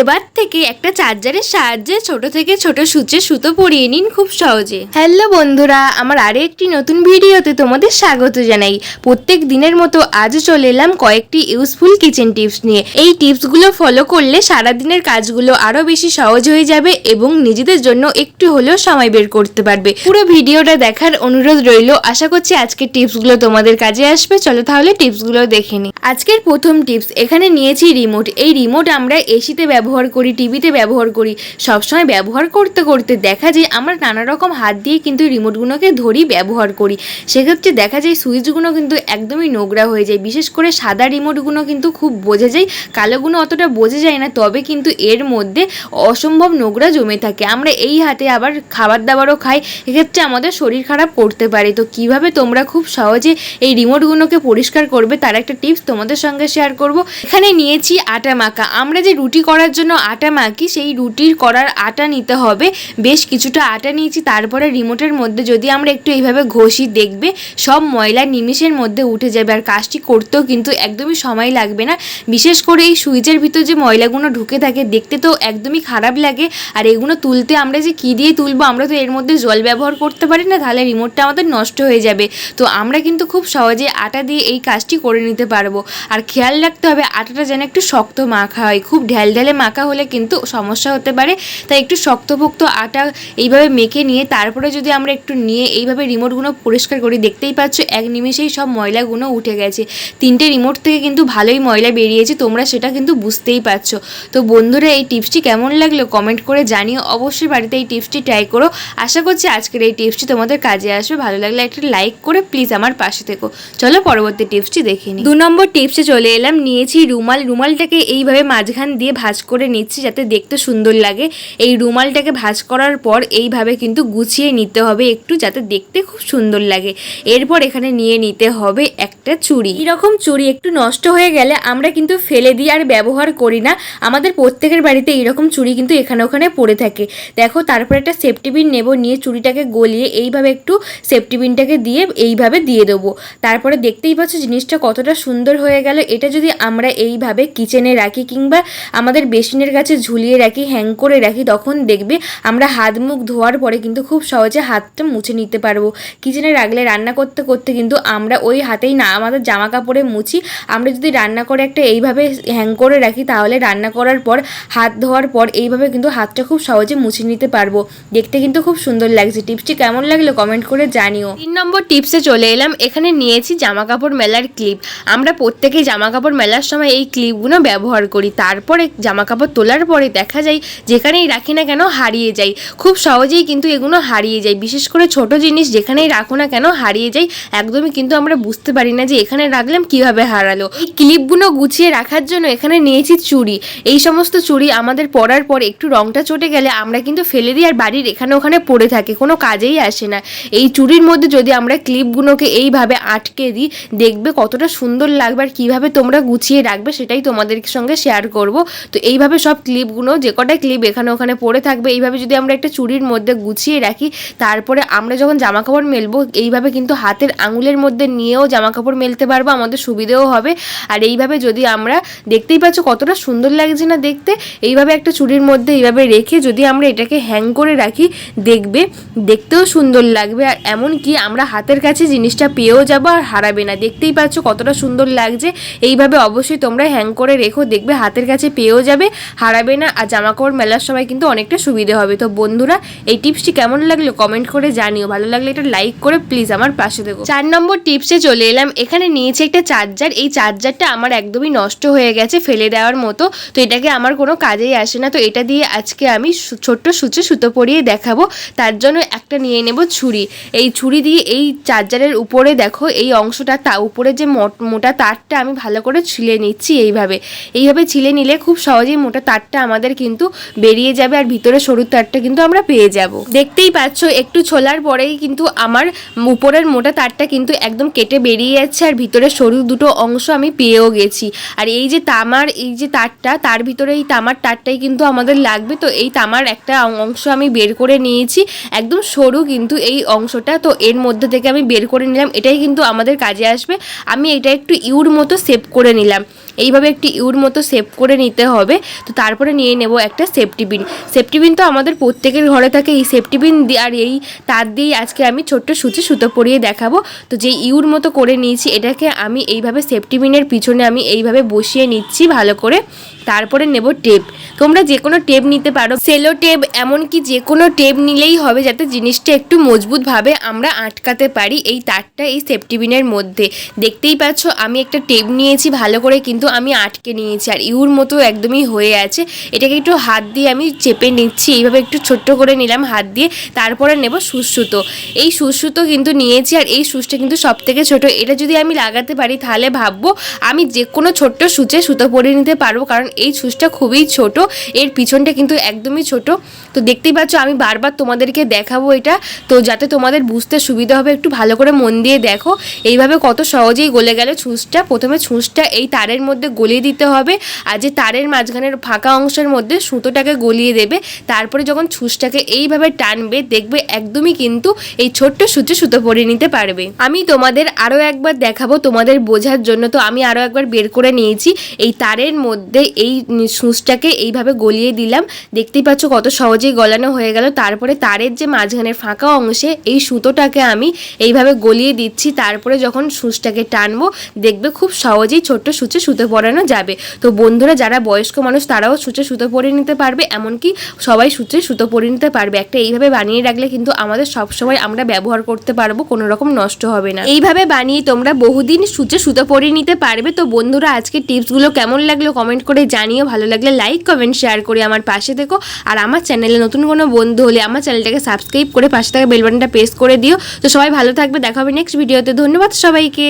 এবার থেকে একটা চার্জারের সাহায্যে ছোট থেকে ছোট সূচে সুতো পরিয়ে নিন খুব সহজে। হ্যালো বন্ধুরা, আমার আরও একটি নতুন ভিডিওতে তোমাদের স্বাগত জানাই। প্রত্যেক দিনের মতো আজও চলে এলাম কয়েকটি ইউজফুল কিচেন টিপস নিয়ে। এই টিপসগুলো ফলো করলে সারাদিনের কাজগুলো আরও বেশি সহজ হয়ে যাবে এবং নিজেদের জন্য একটু হলেও সময় বের করতে পারবে। পুরো ভিডিওটা দেখার অনুরোধ রইল। আশা করছি আজকের টিপসগুলো তোমাদের কাজে আসবে। চলো তাহলে টিপসগুলো দেখে নিই। আজকের প্রথম টিপস এখানে নিয়েছি রিমোট এই রিমোট আমরা এসিতে ব্যবহার করি, টিভিতে ব্যবহার করি, সবসময় ব্যবহার করতে করতে দেখা যায় আমরা নানা রকম হাত দিয়ে কিন্তু রিমোটগুলোকে ধরি ব্যবহার করি। সেক্ষেত্রে দেখা যায় সুইচগুলো কিন্তু একদমই নোংরা হয়ে যায়, বিশেষ করে সাদা রিমোটগুলো কিন্তু খুব বোঝা যায়, কালোগুলো অতটা বোঝা যায় না, তবে কিন্তু এর মধ্যে অসম্ভব নোংরা জমে থাকে। আমরা এই হাতে আবার খাবার দাবারও খাই, এক্ষেত্রে আমাদের শরীর খারাপ করতে পারে। তো কীভাবে তোমরা খুব সহজে এই রিমোটগুলোকে পরিষ্কার করবে, তার একটা টিপস তোমাদের সঙ্গে শেয়ার করব। এখানে নিয়েছি আটা মাখা। আমরা যে রুটি করার জন্য আটা মাখি, সেই রুটির করার আটা নিতে হবে। বেশ কিছুটা আটা নিয়েছি, তারপরে রিমোটের মধ্যে যদি আমরা একটু এইভাবে ঘষি দেখবে, সব ময়লা নিমিষের মধ্যে উঠে যাবে। আর কাজটি করতেও কিন্তু একদমই সময় লাগবে না। বিশেষ করে এই সুইচের ভিতর যে ময়লাগুলো ঢুকে থাকে, দেখতে তো একদমই খারাপ লাগে। আর এগুলো তুলতে আমরা যে কী দিয়ে তুলবো, আমরা তো এর মধ্যে জল ব্যবহার করতে পারি না, তাহলে রিমোটটা আমাদের নষ্ট হয়ে যাবে। তো আমরা কিন্তু খুব সহজে আটা দিয়ে এই কাজটি করে নিতে পারব। আর খেয়াল রাখতে হবে, আটাটা যেন একটু শক্ত মাখা হয়, খুব ঢ্যাল ঢ্যালে মাখা হলে কিন্তু সমস্যা হতে পারে। তাই একটু শক্তপোক্ত আটা এইভাবে মেখে নিয়ে, তারপরে যদি আমরা একটু নিয়ে এইভাবে রিমোটগুলো পরিষ্কার করি, দেখতেই পাচ্ছ এক নিমেষেই সব ময়লাগুলো উঠে গেছে। তিনটে রিমোট থেকে কিন্তু ভালোই ময়লা বেরিয়েছে, তোমরা সেটা কিন্তু বুঝতেই পারছ। তো বন্ধুরা, এই টিপসটি কেমন লাগল কমেন্ট করে জানিও। অবশ্যই বাড়িতে এই টিপসটি ট্রাই করো। আশা করছি আজকের এই টিপসটি তোমাদের কাজে আসবে। ভালো লাগলে একটা লাইক করে প্লিজ আমার পাশে থেকো। চলো পরবর্তী টিপসটি দেখে নিই। দু নম্বর টিপসে চলে এলাম, নিয়েছি রুমাল। রুমালটাকে এইভাবে মাঝখান দিয়ে ভাঁজ করে নিচ্ছি যাতে দেখতে সুন্দর লাগে। এই রুমালটাকে ভাঁজ করার পর এইভাবে কিন্তু গুছিয়ে নিতে হবে একটু যাতে দেখতে খুব সুন্দর লাগে। এরপর এখানে নিয়ে নিতে হবে একটা চুড়ি। এরকম চুড়ি একটু নষ্ট হয়ে গেলে আমরা কিন্তু ফেলে দিই আর ব্যবহার করি না। আমাদের প্রত্যেকের বাড়িতে এইরকম চুড়ি কিন্তু এখানে ওখানে পড়ে থাকে। দেখো তারপর একটা সেফটি পিন নেব, নিয়ে চুড়িটাকে গলিয়ে এইভাবে একটু সেফটি পিনটাকে দিয়ে এইভাবে দিয়ে দেবো। তারপরে দেখতেই পাচ্ছ জিনিসটা কতটা সুন্দর হয়ে গেল। এটা যদি আমরা এইভাবে কিচেনে রাখি কিংবা আমাদের বেসিনের কাছে ঝুলিয়ে রাখি হ্যাং করে রাখি, তখন দেখবে আমরা হাত মুখ ধোয়ার পরে কিন্তু খুব সহজে হাতটা মুছে নিতে পারব। কিচেনে রাখলে রান্না করতে করতে কিন্তু আমরা ওই হাতেই না, আমাদের জামা কাপড়ে মুছি, আমরা যদি রান্না করে একটা এইভাবে হ্যাং করে রাখি, তাহলে রান্না করার পর, হাত ধোয়ার পর এইভাবে কিন্তু হাতটা খুব সহজে মুছে নিতে পারব। দেখতে কিন্তু খুব সুন্দর লাগছে। টিপসটি কেমন লাগল কমেন্ট করে জানিও। তিন নম্বর টিপসে চলে এলাম। এখানে নিয়েছি জামা কাপড় মেলার ক্লিপ। আমরা প্রত্যেকেই জামা কাপড় মেলার সময় এই ক্লিপগুলো ব্যবহার করি। তারপরে জামা কাপড় তোলার পরে দেখা যায় যেখানেই রাখি না কেন হারিয়ে যায় খুব সহজেই কিন্তু এগুলো হারিয়ে যায় বিশেষ করে ছোট জিনিস যেখানেই রাখো না কেন হারিয়ে যায় একদমই কিন্তু আমরা বুঝতে পারি না যে এখানে রাখলাম কীভাবে হারালো। এই ক্লিপগুলো গুছিয়ে রাখার জন্য এখানে নিয়েছি চুড়ি। এই সমস্ত চুড়ি আমাদের পরার পর একটু রংটা চটে গেলে আমরা কিন্তু ফেলে দিই আর বাড়ির এখানে ওখানে পড়ে থাকে, কোনো কাজেই আসে না। এই চুড়ির মধ্যে যদি আমরা ক্লিপগুলোকে এইভাবে আটকে দিই, দেখবে কতটা সুন্দর লাগবে আর কীভাবে তোমরা গুছিয়ে রাখবে সেটাই তোমাদের সঙ্গে শেয়ার করব। তো এইভাবে সব ক্লিপগুলো, যে কটা ক্লিপ এখানে ওখানে পড়ে থাকবে, এইভাবে যদি আমরা একটা চুড়ির মধ্যে গুছিয়ে রাখি, তারপরে আমরা যখন জামা কাপড় মেলবো, এইভাবে কিন্তু হাতের আঙুলের মধ্যে নিয়েও জামা কাপড় মেলতে পারব, আমাদের সুবিধেও হবে। আর এইভাবে যদি আমরা, দেখতেই পাচ্ছ কতটা সুন্দর লাগছে না দেখতে, এইভাবে একটা চুড়ির মধ্যে এইভাবে রেখে যদি আমরা এটাকে হ্যাং করে রাখি, দেখবে, দেখতেও সুন্দর লাগবে। আর এমন কি আমরা হাতের কাছে জিনিসটা পেয়েও যাব, আর হারাবে না। দেখতেই পাচ্ছ কতটা সুন্দর লাগছে। এইভাবে অবশ্যই তোমরা হ্যাং করে রেখো, দেখবে হাতের কাছে পেয়েও যাবে। হারাবে না। আর জামা কাপড় মেলার সময় কিন্তু অনেকটা সুবিধে হবে। তো বন্ধুরা, এই টিপসটি কেমন লাগল কমেন্ট করে জানিও। ভালো লাগলে এটা লাইক করে প্লিজ আমার পাশে দেখো চার নম্বর টিপসে চলে এলাম। এখানে নিয়েছি একটা চার্জার। এই চার্জারটা আমার একদমই নষ্ট হয়ে গেছে ফেলে দেওয়ার মতো। তো এটাকে আমার কোনো কাজেই আসে না। তো এটা দিয়ে আজকে আমি ছোট্ট সূচে সুতো পরিয়ে দেখাবো। তার জন্য একটা নিয়ে নেব ছুরি। এই ছুরি দিয়ে এই চার্জারের উপরে দেখো, এই অংশটা তা উপরে যে মোট- তারটা আমি ভালো করে ছিলে নিচ্ছি এইভাবে। এইভাবে ছিলে নিলে খুব সহজেই মোটা তারটা আমাদের কিন্তু বেরিয়ে যাবে আর ভিতরে সরু তারটা কিন্তু আমরা পেয়ে যাব। দেখতেই পাচ্ছ, একটু ছোলার পরেই কিন্তু আমার উপরের মোটা তারটা কিন্তু একদম কেটে বেরিয়ে যাচ্ছে আর ভিতরে সরু দুটো অংশ আমি পেয়েও গেছি। আর এই যে তামার, এই যে তারটা, তার ভিতরে এই তামার তারটাই কিন্তু আমাদের লাগবে। তো এই তামার একটা অংশ আমি বের করে নিয়েছি, একদম সরু কিন্তু এই অংশটা। তো এর মধ্যে থেকে আমি বের করে নিলাম, এটাই কিন্তু আমাদের কাজে আসবে। আমি এটা একটু ইউর মতো সেভ করে নিলাম। এইভাবে একটি ইউর মতো সেভ করে নিতে হবে। তো তারপরে নিয়ে নেব একটা সেফটি বিন। সেফটি বিন তো আমাদের প্রত্যেকের ঘরে থাকে। এই সেফটি বিন আর এই তার দিয়েই আজকে আমি ছোট্ট সুচি সুতো পরিয়ে দেখাবো। তো যে ইউর মতো করে নিয়েছি, এটাকে আমি এইভাবে সেফটি বিনের পিছনে আমি এইভাবে বসিয়ে নিচ্ছি ভালো করে। তারপরে নেব টেপ তোমরা যে কোনো টেপ নিতে পারো। সেলো টেপ এমনকি যে কোনো টেপ নিলেই হবে যাতে জিনিসটা একটু মজবুতভাবে আমরা আটকাতে পারি এই তারটা এই সেফটি পিনের মধ্যে। দেখতেই পাচ্ছ, আমি একটা টেপ নিয়েছি ভালো করে কিন্তু আমি আটকে নিয়েছি আর ইউর মতো একদমই হয়ে আছে। এটাকে একটু হাত দিয়ে আমি চেপে নিচ্ছি, এইভাবে একটু ছোট্ট করে নিলাম হাত দিয়ে। তারপরে নেব সুসুতো। এই সুসুতো কিন্তু নিয়েছি আর এই সুসটা কিন্তু সব থেকে ছোটো। এটা যদি আমি লাগাতে পারি তাহলে ভাববো আমি যে কোনো ছোট্ট সুচে সুতো পরে নিতে পারব, কারণ এই সুচটা খুবই ছোট, এর পিছনটা কিন্তু একদমই ছোট। তো দেখতেই পাচ্ছ, আমি বারবার তোমাদেরকে দেখাবো এটা। তো যাতে তোমাদের বুঝতে সুবিধা হবে, একটু ভালো করে মন দিয়ে দেখো। এইভাবে কত সহজেই গলে গেল ছুঁচটা প্রথমে ছুঁচটা এই তারের মধ্যে গলিয়ে দিতে হবে আর যে তারের মাঝখানের ফাঁকা অংশের মধ্যে সুতোটাকে গলিয়ে দেবে। তারপরে যখন ছুঁচটাকে এইভাবে টানবে, দেখবে একদমই কিন্তু এই ছোট্ট সূচে সুতো পরে নিতে পারবে। আমি তোমাদের আরও একবার দেখাবো তোমাদের বোঝার জন্য। তো আমি আরও একবার বের করে নিয়েছি। এই তারের মধ্যে এই সূচটাকে এইভাবে গলিয়ে দিলাম। দেখতেই পাচ্ছ কত সহজেই গলানো হয়ে গেল। তারপরে তারের যে মাঝখানের ফাঁকা অংশে এই সুতোটাকে আমি এইভাবে গলিয়ে দিচ্ছি। তারপরে যখন সূচটাকে টানবো, দেখবে খুব সহজেই ছোট্ট সূচে সুতো পরানো যাবে। তো বন্ধুরা, যারা বয়স্ক মানুষ, তারাও সূচে সুতো পরে নিতে পারবে। এমনকি সবাই সূচে সুতো পরে নিতে পারবে। একটা এইভাবে বানিয়ে রাখলে কিন্তু আমাদের সব সময় আমরা ব্যবহার করতে পারব, কোনো রকম নষ্ট হবে না। এইভাবে বানিয়ে তোমরা বহুদিন সূচে সুতো পরে নিতে পারবে। তো বন্ধুরা আজকে টিপসগুলো কেমন লাগল কমেন্ট করে জানিও, ভালো লাগলে লাইক কমেন্ট শেয়ার করে আমার পাশে দেখো আর আমার চ্যানেলে নতুন কোনো বন্ধু হলে আমার চ্যানেলটাকে সাবস্ক্রাইব করে পাশে থাকা বেলবাটনটা প্রেস করে দিও। তো সবাই ভালো থাকবে, দেখা হবে নেক্সট ভিডিওতে ধন্যবাদ সবাইকে।